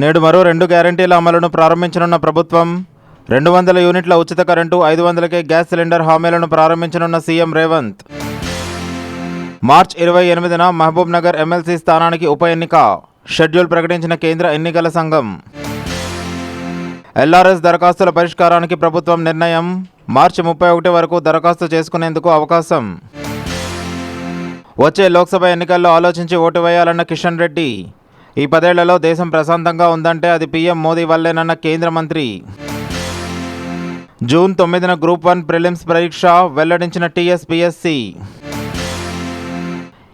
నేడు మరో రెండు గ్యారంటీల అమలును ప్రారంభించనున్న ప్రభుత్వం రెండు వందల యూనిట్ల ఉచిత కరెంటు ఐదు వందలకే గ్యాస్ సిలిండర్ హామీలను ప్రారంభించనున్న సీఎం రేవంత్. మార్చ్ ఇరవై ఎనిమిదిన మహబూబ్ నగర్ ఎమ్మెల్సీ స్థానానికి ఉప ఎన్నిక షెడ్యూల్ ప్రకటించిన కేంద్ర ఎన్నికల సంఘం. ఎల్ఆర్ఎస్ దరఖాస్తుల పరిష్కారానికి ప్రభుత్వం నిర్ణయం మార్చి ముప్పై ఒకటి వరకు దరఖాస్తు చేసుకునేందుకు అవకాశం. వచ్చే లోక్సభ ఎన్నికల్లో ఆలోచించి ఓటు వేయాలన్న కిషన్ రెడ్డి ఈ పదేళ్ళలో దేశం ప్రశాంతంగా ఉందంటే అది పీఎం మోదీ వల్లేనన్న కేంద్ర మంత్రి. జూన్ తొమ్మిదిన గ్రూప్ వన్ ప్రిలిమ్స్ పరీక్ష వెల్లడించిన టీఎస్పీఎస్సి.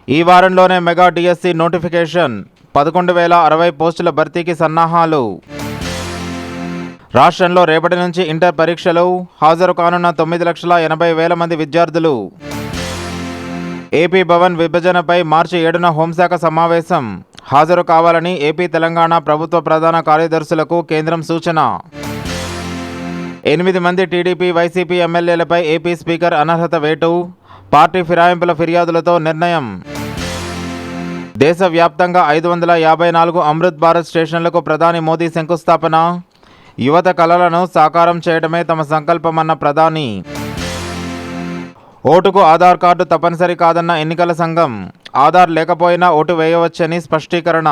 ఈ వారంలోనే మెగా డిఎస్సి నోటిఫికేషన్ పదకొండు వేల అరవై పోస్టుల భర్తీకి సన్నాహాలు. రాష్ట్రంలో రేపటి నుంచి ఇంటర్ పరీక్షలు హాజరు కానున్న తొమ్మిది లక్షల ఎనభై వేల మంది విద్యార్థులు. ఏపీ భవన్ విభజనపై మార్చి ఏడున హోంశాఖ సమావేశం హాజరు కావాలని ఏపీ తెలంగాణ ప్రభుత్వ ప్రధాన కార్యదర్శులకు కేంద్రం సూచన. ఎనిమిది మంది టీడీపీ వైసీపీ ఎమ్మెల్యేలపై ఏపీ స్పీకర్ అనర్హత వేటు. పార్టీ ఫిరాయింపుల ఫిర్యాదులతో నిర్ణయం. దేశవ్యాప్తంగా ఐదు వందల యాభై నాలుగు అమృత్ భారత్ స్టేషన్లకు ప్రధాని మోదీ శంకుస్థాపన. యువత కళలను సాకారం చేయడమే తమ సంకల్పమన్న ప్రధాని. ఓటుకు ఆధార్ కార్డు తప్పనిసరి కాదన్న ఎన్నికల సంఘం. ఆధార్ లేకపోయినా ఓటు వేయవచ్చని స్పష్టీకరణ.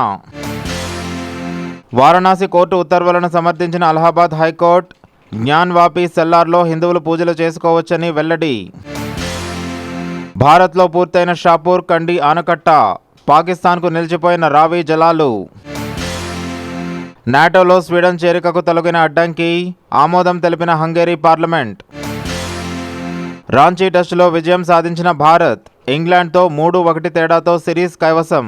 వారణాసి కోర్టు ఉత్తర్వులను సమర్థించిన అలహాబాద్ హైకోర్టు జ్ఞాన్ వాపి సెల్లార్లో హిందువులు పూజలు చేసుకోవచ్చని వెల్లడి. భారత్లో పూర్తయిన షాపూర్ కండి ఆనకట్ట పాకిస్తాన్కు నిలిచిపోయిన రావి జలాలు. నాటోలో స్వీడన్ చేరికకు తొలగిన అడ్డంకి ఆమోదం తెలిపిన హంగేరీ పార్లమెంట్. రాంచీ టెస్టులో విజయం సాధించిన భారత్ ఇంగ్లాండ్తో మూడు ఒకటి తేడాతో సిరీస్ కైవసం.